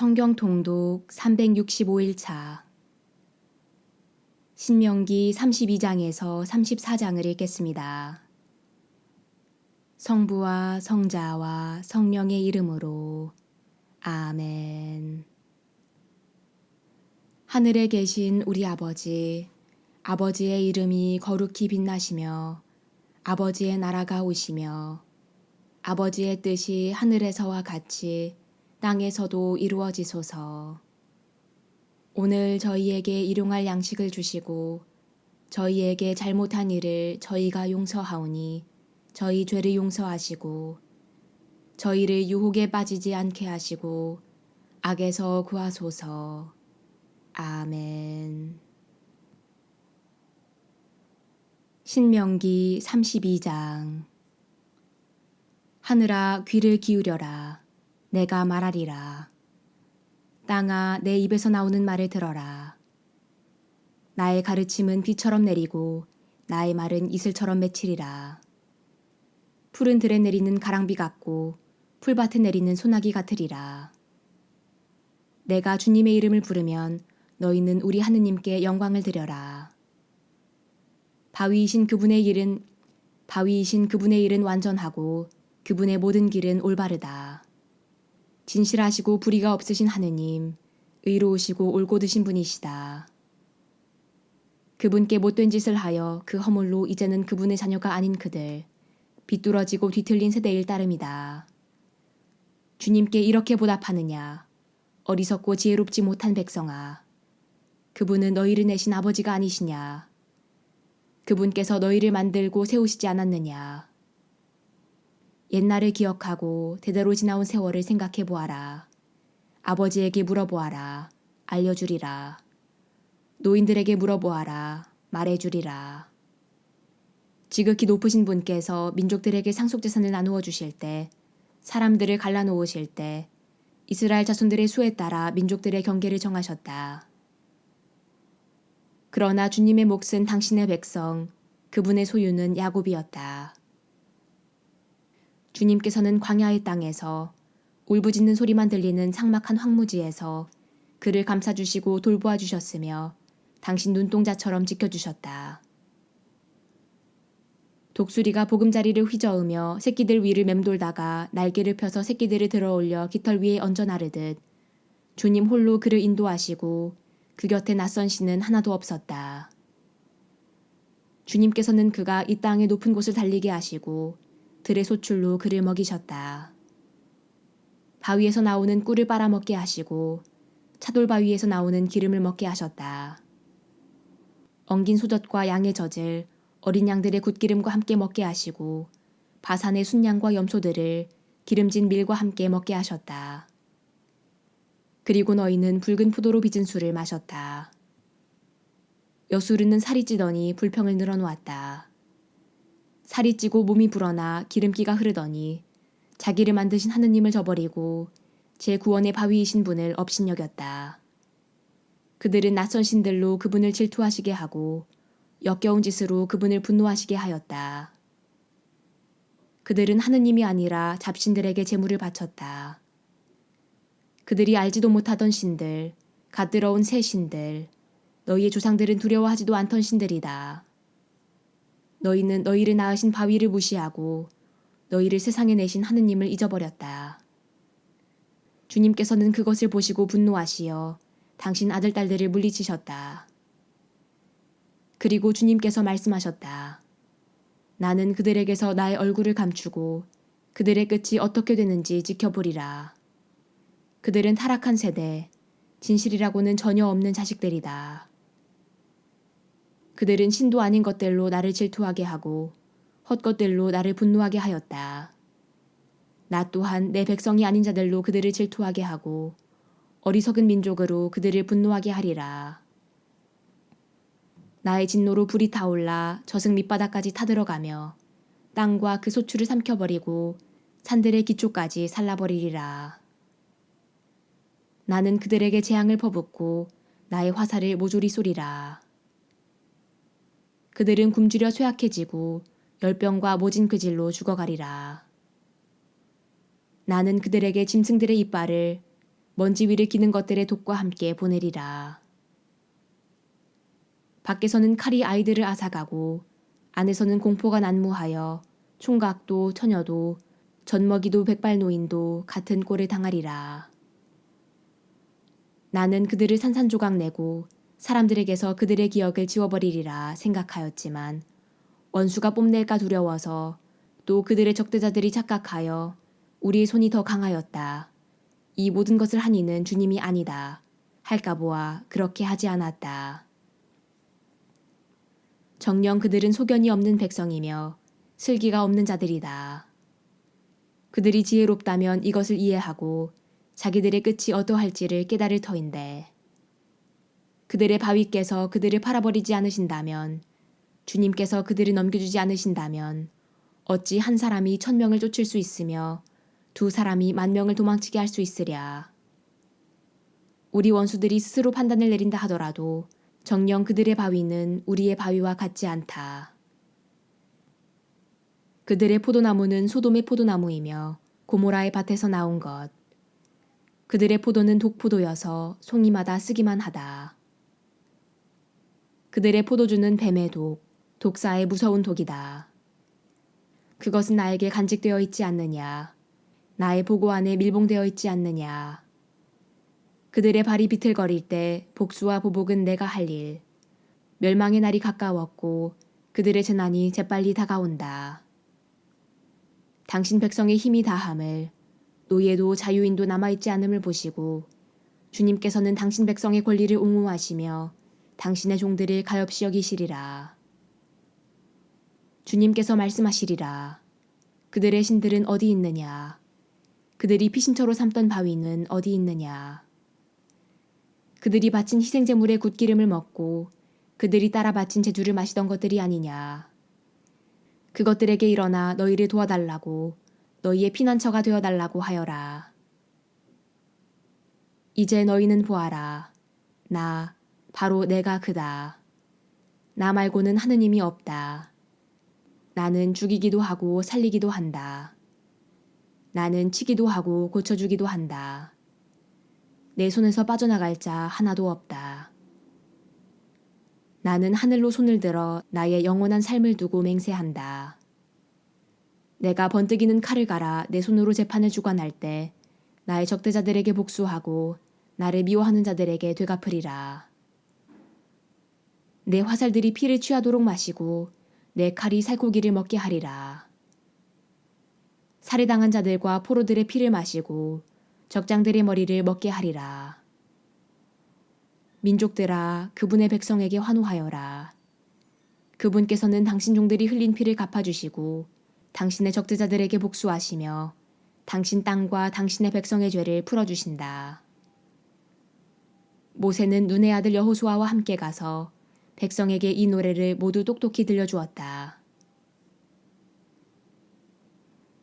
성경 통독 365일차 신명기 32장에서 34장을 읽겠습니다. 성부와 성자와 성령의 이름으로 아멘. 하늘에 계신 우리 아버지, 아버지의 이름이 거룩히 빛나시며 아버지의 나라가 오시며 아버지의 뜻이 하늘에서와 같이 땅에서도 이루어지소서. 오늘 저희에게 일용할 양식을 주시고 저희에게 잘못한 일을 저희가 용서하오니 저희 죄를 용서하시고 저희를 유혹에 빠지지 않게 하시고 악에서 구하소서. 아멘. 신명기 32장 하늘아 귀를 기울여라. 내가 말하리라. 땅아 내 입에서 나오는 말을 들어라. 나의 가르침은 비처럼 내리고 나의 말은 이슬처럼 맺히리라. 푸른 들에 내리는 가랑비 같고 풀밭에 내리는 소나기 같으리라. 내가 주님의 이름을 부르면 너희는 우리 하느님께 영광을 드려라. 바위이신 그분의 일은 바위이신 그분의 일은 완전하고 그분의 모든 길은 올바르다. 진실하시고 불의가 없으신 하느님, 의로우시고 올곧으신 분이시다. 그분께 못된 짓을 하여 그 허물로 이제는 그분의 자녀가 아닌 그들, 비뚤어지고 뒤틀린 세대일 따름이다. 주님께 이렇게 보답하느냐, 어리석고 지혜롭지 못한 백성아. 그분은 너희를 내신 아버지가 아니시냐. 그분께서 너희를 만들고 세우시지 않았느냐. 옛날을 기억하고 대대로 지나온 세월을 생각해 보아라. 아버지에게 물어보아라. 알려주리라. 노인들에게 물어보아라. 말해주리라. 지극히 높으신 분께서 민족들에게 상속재산을 나누어 주실 때, 사람들을 갈라놓으실 때, 이스라엘 자손들의 수에 따라 민족들의 경계를 정하셨다. 그러나 주님의 몫은 당신의 백성, 그분의 소유는 야곱이었다. 주님께서는 광야의 땅에서 울부짖는 소리만 들리는 삭막한 황무지에서 그를 감싸주시고 돌보아 주셨으며 당신 눈동자처럼 지켜주셨다. 독수리가 보금자리를 휘저으며 새끼들 위를 맴돌다가 날개를 펴서 새끼들을 들어 올려 깃털 위에 얹어 나르듯 주님 홀로 그를 인도하시고 그 곁에 낯선 신은 하나도 없었다. 주님께서는 그가 이 땅의 높은 곳을 달리게 하시고 들의 소출로 그를 먹이셨다. 바위에서 나오는 꿀을 빨아먹게 하시고 차돌바위에서 나오는 기름을 먹게 하셨다. 엉긴 소젖과 양의 젖을 어린 양들의 굿기름과 함께 먹게 하시고 바산의 순양과 염소들을 기름진 밀과 함께 먹게 하셨다. 그리고 너희는 붉은 포도로 빚은 술을 마셨다. 여수르는 살이 찌더니 불평을 늘어놓았다. 살이 찌고 몸이 불어나 기름기가 흐르더니 자기를 만드신 하느님을 저버리고 제 구원의 바위이신 분을 업신여겼다. 그들은 낯선 신들로 그분을 질투하시게 하고 역겨운 짓으로 그분을 분노하시게 하였다. 그들은 하느님이 아니라 잡신들에게 제물을 바쳤다. 그들이 알지도 못하던 신들, 갓들어온 새 신들, 너희의 조상들은 두려워하지도 않던 신들이다. 너희는 너희를 낳으신 바위를 무시하고 너희를 세상에 내신 하느님을 잊어버렸다. 주님께서는 그것을 보시고 분노하시어 당신 아들 딸들을 물리치셨다. 그리고 주님께서 말씀하셨다. 나는 그들에게서 나의 얼굴을 감추고 그들의 끝이 어떻게 되는지 지켜보리라. 그들은 타락한 세대, 진실이라고는 전혀 없는 자식들이다. 그들은 신도 아닌 것들로 나를 질투하게 하고 헛것들로 나를 분노하게 하였다. 나 또한 내 백성이 아닌 자들로 그들을 질투하게 하고 어리석은 민족으로 그들을 분노하게 하리라. 나의 진노로 불이 타올라 저승 밑바닥까지 타들어가며 땅과 그 소출을 삼켜버리고 산들의 기초까지 살라버리리라. 나는 그들에게 재앙을 퍼붓고 나의 화살을 모조리 쏘리라. 그들은 굶주려 쇠약해지고 열병과 모진 그질로 죽어가리라. 나는 그들에게 짐승들의 이빨을 먼지 위를 기는 것들의 독과 함께 보내리라. 밖에서는 칼이 아이들을 앗아가고 안에서는 공포가 난무하여 총각도 처녀도 젖먹이도 백발노인도 같은 꼴을 당하리라. 나는 그들을 산산조각 내고 사람들에게서 그들의 기억을 지워버리리라 생각하였지만 원수가 뽐낼까 두려워서 또 그들의 적대자들이 착각하여 우리의 손이 더 강하였다. 이 모든 것을 한 이는 주님이 아니다. 할까 보아 그렇게 하지 않았다. 정녕 그들은 소견이 없는 백성이며 슬기가 없는 자들이다. 그들이 지혜롭다면 이것을 이해하고 자기들의 끝이 어떠할지를 깨달을 터인데 그들의 바위께서 그들을 팔아버리지 않으신다면 주님께서 그들을 넘겨주지 않으신다면 어찌 한 사람이 천 명을 쫓을 수 있으며 두 사람이 만 명을 도망치게 할 수 있으랴. 우리 원수들이 스스로 판단을 내린다 하더라도 정녕 그들의 바위는 우리의 바위와 같지 않다. 그들의 포도나무는 소돔의 포도나무이며 고모라의 밭에서 나온 것. 그들의 포도는 독포도여서 송이마다 쓰기만 하다. 그들의 포도주는 뱀의 독, 독사의 무서운 독이다. 그것은 나에게 간직되어 있지 않느냐. 나의 보고 안에 밀봉되어 있지 않느냐. 그들의 발이 비틀거릴 때 복수와 보복은 내가 할 일. 멸망의 날이 가까웠고 그들의 재난이 재빨리 다가온다. 당신 백성의 힘이 다함을 노예도 자유인도 남아있지 않음을 보시고 주님께서는 당신 백성의 권리를 옹호하시며 당신의 종들을 가엾이 여기시리라. 주님께서 말씀하시리라. 그들의 신들은 어디 있느냐? 그들이 피신처로 삼던 바위는 어디 있느냐? 그들이 바친 희생제물의 굿기름을 먹고 그들이 따라 바친 제주를 마시던 것들이 아니냐? 그것들에게 일어나 너희를 도와달라고 너희의 피난처가 되어달라고 하여라. 이제 너희는 보아라. 나, 바로 내가 그다. 나 말고는 하느님이 없다. 나는 죽이기도 하고 살리기도 한다. 나는 치기도 하고 고쳐주기도 한다. 내 손에서 빠져나갈 자 하나도 없다. 나는 하늘로 손을 들어 나의 영원한 삶을 두고 맹세한다. 내가 번뜩이는 칼을 갈아 내 손으로 재판을 주관할 때 나의 적대자들에게 복수하고 나를 미워하는 자들에게 되갚으리라. 내 화살들이 피를 취하도록 마시고 내 칼이 살코기를 먹게 하리라. 살해당한 자들과 포로들의 피를 마시고 적장들의 머리를 먹게 하리라. 민족들아 그분의 백성에게 환호하여라. 그분께서는 당신 종들이 흘린 피를 갚아주시고 당신의 적대자들에게 복수하시며 당신 땅과 당신의 백성의 죄를 풀어주신다. 모세는 눈의 아들 여호수아와 함께 가서 백성에게 이 노래를 모두 똑똑히 들려주었다.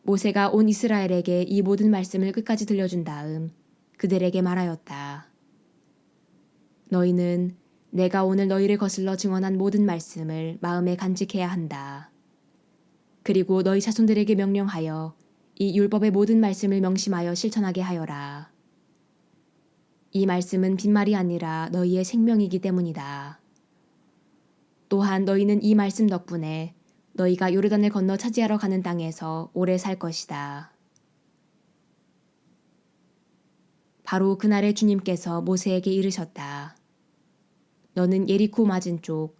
모세가 온 이스라엘에게 이 모든 말씀을 끝까지 들려준 다음 그들에게 말하였다. 너희는 내가 오늘 너희를 거슬러 증언한 모든 말씀을 마음에 간직해야 한다. 그리고 너희 자손들에게 명령하여 이 율법의 모든 말씀을 명심하여 실천하게 하여라. 이 말씀은 빈말이 아니라 너희의 생명이기 때문이다. 또한 너희는 이 말씀 덕분에 너희가 요르단을 건너 차지하러 가는 땅에서 오래 살 것이다. 바로 그날에 주님께서 모세에게 이르셨다. 너는 예리코 맞은 쪽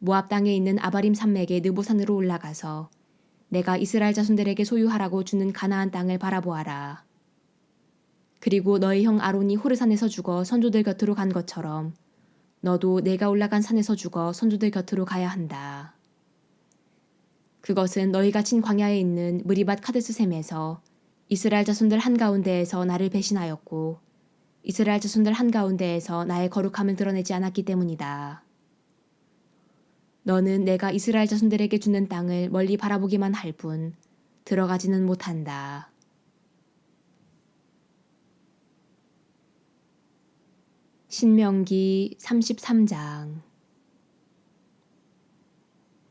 모압 땅에 있는 아바림 산맥의 느보산으로 올라가서 내가 이스라엘 자손들에게 소유하라고 주는 가나안 땅을 바라보아라. 그리고 너희 형 아론이 호르산에서 죽어 선조들 곁으로 간 것처럼 너도 내가 올라간 산에서 죽어 선조들 곁으로 가야 한다. 그것은 너희가 친 광야에 있는 무리밭 카데스 샘에서 이스라엘 자손들 한가운데에서 나를 배신하였고 이스라엘 자손들 한가운데에서 나의 거룩함을 드러내지 않았기 때문이다. 너는 내가 이스라엘 자손들에게 주는 땅을 멀리 바라보기만 할 뿐 들어가지는 못한다. 신명기 33장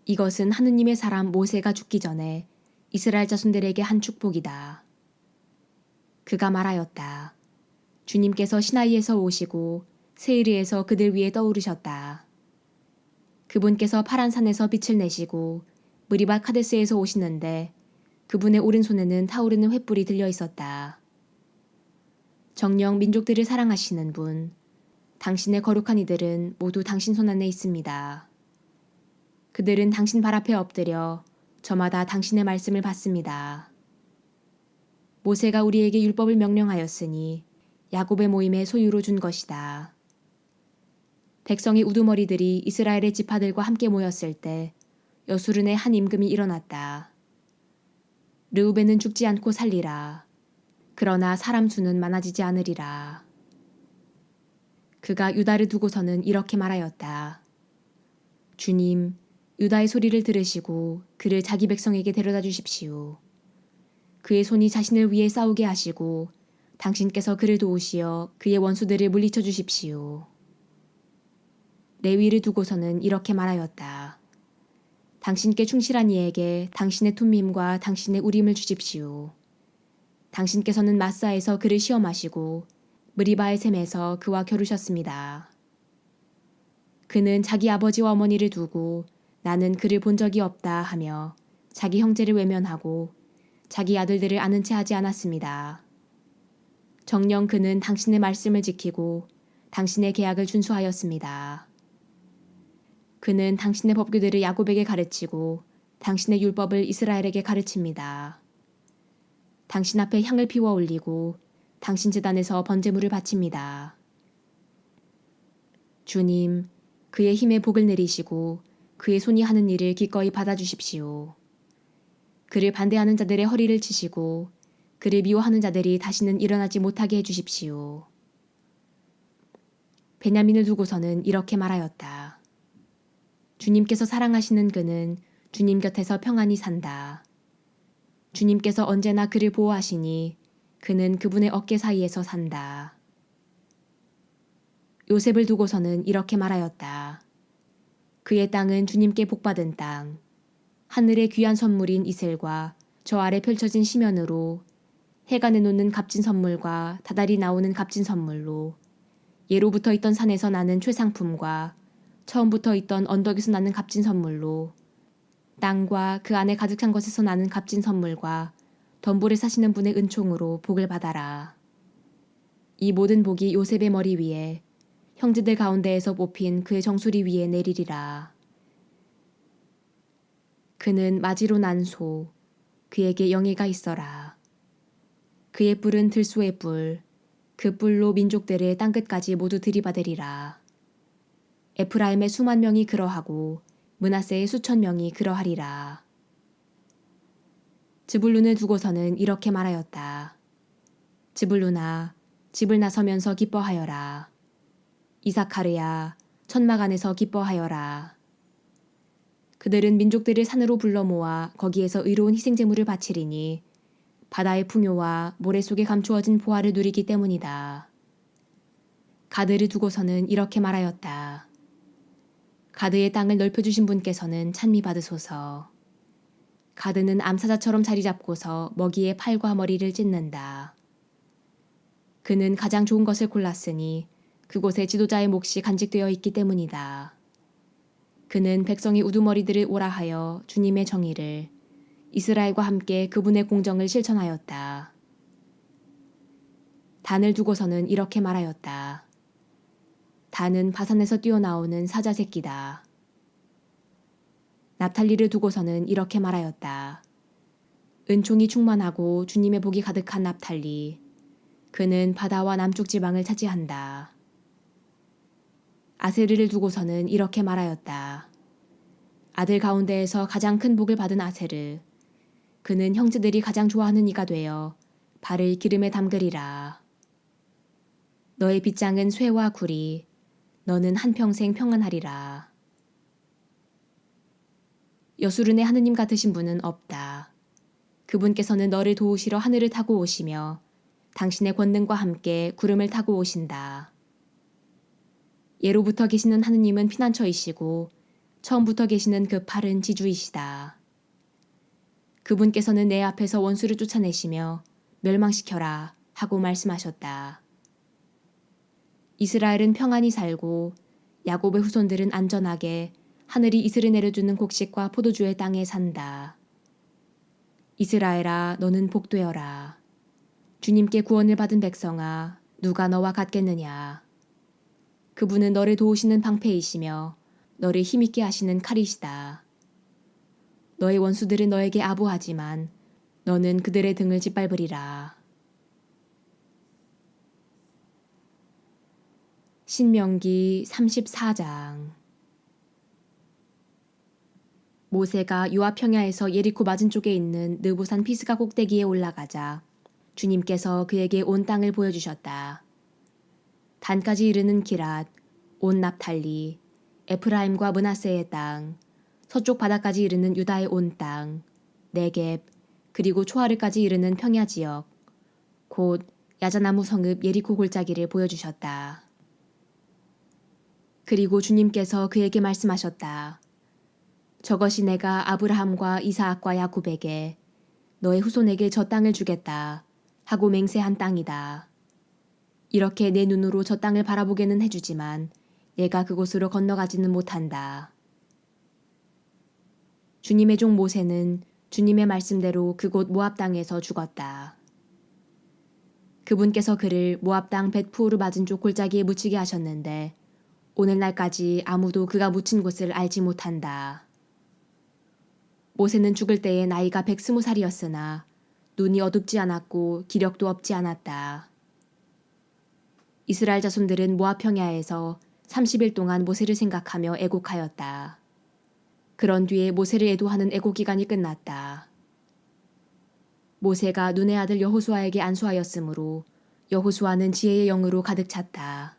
이것은 하느님의 사람 모세가 죽기 전에 이스라엘 자손들에게 한 축복이다. 그가 말하였다. 주님께서 시나이에서 오시고 세이르에서 그들 위에 떠오르셨다. 그분께서 파란 산에서 빛을 내시고 무리바 카데스에서 오시는데 그분의 오른손에는 타오르는 횃불이 들려 있었다. 정령 민족들을 사랑하시는 분, 당신의 거룩한 이들은 모두 당신 손 안에 있습니다. 그들은 당신 발 앞에 엎드려 저마다 당신의 말씀을 받습니다. 모세가 우리에게 율법을 명령하였으니 야곱의 모임의 소유로 준 것이다. 백성의 우두머리들이 이스라엘의 지파들과 함께 모였을 때 여수른의 한 임금이 일어났다. 르우벤은 죽지 않고 살리라. 그러나 사람 수는 많아지지 않으리라. 그가 유다를 두고서는 이렇게 말하였다. 주님, 유다의 소리를 들으시고 그를 자기 백성에게 데려다 주십시오. 그의 손이 자신을 위해 싸우게 하시고 당신께서 그를 도우시어 그의 원수들을 물리쳐 주십시오. 레위를 두고서는 이렇게 말하였다. 당신께 충실한 이에게 당신의 툰밈과 당신의 우림을 주십시오. 당신께서는 마사에서 그를 시험하시고 무리바의 샘에서 그와 겨루셨습니다. 그는 자기 아버지와 어머니를 두고 나는 그를 본 적이 없다 하며 자기 형제를 외면하고 자기 아들들을 아는 채 하지 않았습니다. 정녕 그는 당신의 말씀을 지키고 당신의 계약을 준수하였습니다. 그는 당신의 법규들을 야곱에게 가르치고 당신의 율법을 이스라엘에게 가르칩니다. 당신 앞에 향을 피워 올리고 당신 재단에서 번제물을 바칩니다. 주님, 그의 힘에 복을 내리시고 그의 손이 하는 일을 기꺼이 받아주십시오. 그를 반대하는 자들의 허리를 치시고 그를 미워하는 자들이 다시는 일어나지 못하게 해주십시오. 베냐민을 두고서는 이렇게 말하였다. 주님께서 사랑하시는 그는 주님 곁에서 평안히 산다. 주님께서 언제나 그를 보호하시니 그는 그분의 어깨 사이에서 산다. 요셉을 두고서는 이렇게 말하였다. 그의 땅은 주님께 복받은 땅, 하늘의 귀한 선물인 이슬과 저 아래 펼쳐진 시면으로 해가 내놓는 값진 선물과 다달이 나오는 값진 선물로 예로부터 있던 산에서 나는 최상품과 처음부터 있던 언덕에서 나는 값진 선물로 땅과 그 안에 가득 찬 것에서 나는 값진 선물과 덤불에 사시는 분의 은총으로 복을 받아라. 이 모든 복이 요셉의 머리 위에 형제들 가운데에서 뽑힌 그의 정수리 위에 내리리라. 그는 마지로 난 소, 그에게 영예가 있어라. 그의 뿔은 들소의 뿔, 그 뿔로 민족들의 땅끝까지 모두 들이받으리라. 에프라임의 수만 명이 그러하고 문하세의 수천 명이 그러하리라. 지불룬을 두고서는 이렇게 말하였다. 지불룬아, 집을 나서면서 기뻐하여라. 이사카르야, 천막 안에서 기뻐하여라. 그들은 민족들을 산으로 불러 모아 거기에서 의로운 희생제물을 바치리니 바다의 풍요와 모래 속에 감추어진 보화를 누리기 때문이다. 가드를 두고서는 이렇게 말하였다. 가드의 땅을 넓혀주신 분께서는 찬미 받으소서. 가드는 암사자처럼 자리 잡고서 먹이의 팔과 머리를 찢는다. 그는 가장 좋은 것을 골랐으니 그곳에 지도자의 몫이 간직되어 있기 때문이다. 그는 백성의 우두머리들을 오라하여 주님의 정의를 이스라엘과 함께 그분의 공정을 실천하였다. 단을 두고서는 이렇게 말하였다. 단은 바산에서 뛰어나오는 사자 새끼다. 납탈리를 두고서는 이렇게 말하였다. 은총이 충만하고 주님의 복이 가득한 납탈리. 그는 바다와 남쪽 지방을 차지한다. 아세르를 두고서는 이렇게 말하였다. 아들 가운데에서 가장 큰 복을 받은 아세르. 그는 형제들이 가장 좋아하는 이가 되어 발을 기름에 담그리라. 너의 빗장은 쇠와 구리, 너는 한평생 평안하리라. 여수른의 하느님 같으신 분은 없다. 그분께서는 너를 도우시러 하늘을 타고 오시며 당신의 권능과 함께 구름을 타고 오신다. 예로부터 계시는 하느님은 피난처이시고 처음부터 계시는 그 팔은 지주이시다. 그분께서는 내 앞에서 원수를 쫓아내시며 멸망시켜라 하고 말씀하셨다. 이스라엘은 평안히 살고 야곱의 후손들은 안전하게 하늘이 이슬을 내려주는 곡식과 포도주의 땅에 산다. 이스라엘아 너는 복되어라. 주님께 구원을 받은 백성아 누가 너와 같겠느냐. 그분은 너를 도우시는 방패이시며 너를 힘있게 하시는 칼이시다. 너의 원수들은 너에게 아부하지만 너는 그들의 등을 짓밟으리라. 신명기 34장 모세가 요압 평야에서 예리코 맞은 쪽에 있는 느부산 피스가 꼭대기에 올라가자 주님께서 그에게 온 땅을 보여주셨다. 단까지 이르는 기랏, 온 납탈리, 에프라임과 문하세의 땅, 서쪽 바다까지 이르는 유다의 온 땅, 네겝, 그리고 초하르까지 이르는 평야 지역, 곧 야자나무 성읍 예리코 골짜기를 보여주셨다. 그리고 주님께서 그에게 말씀하셨다. 저것이 내가 아브라함과 이사악과 야곱에게 너의 후손에게 저 땅을 주겠다 하고 맹세한 땅이다. 이렇게 내 눈으로 저 땅을 바라보게는 해주지만 얘가 그곳으로 건너가지는 못한다. 주님의 종 모세는 주님의 말씀대로 그곳 모압 땅에서 죽었다. 그분께서 그를 모압 땅 벳푸르 맞은 쪽 골짜기에 묻히게 하셨는데 오늘날까지 아무도 그가 묻힌 곳을 알지 못한다. 모세는 죽을 때에 나이가 백스무 살이었으나 눈이 어둡지 않았고 기력도 없지 않았다. 이스라엘 자손들은 모압 평야에서 30일 동안 모세를 생각하며 애곡하였다. 그런 뒤에 모세를 애도하는 애곡 기간이 끝났다. 모세가 눈의 아들 여호수아에게 안수하였으므로 여호수아는 지혜의 영으로 가득 찼다.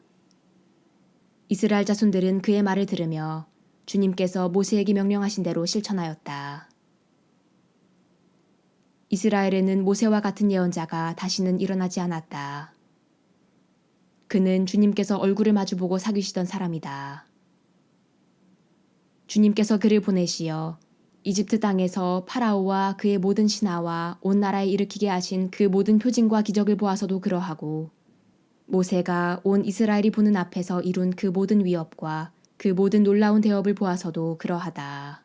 이스라엘 자손들은 그의 말을 들으며 주님께서 모세에게 명령하신 대로 실천하였다. 이스라엘에는 모세와 같은 예언자가 다시는 일어나지 않았다. 그는 주님께서 얼굴을 마주보고 사귀시던 사람이다. 주님께서 그를 보내시어 이집트 땅에서 파라오와 그의 모든 신하와 온 나라에 일으키게 하신 그 모든 표징과 기적을 보아서도 그러하고 모세가 온 이스라엘이 보는 앞에서 이룬 그 모든 위협과 그 모든 놀라운 대업을 보아서도 그러하다.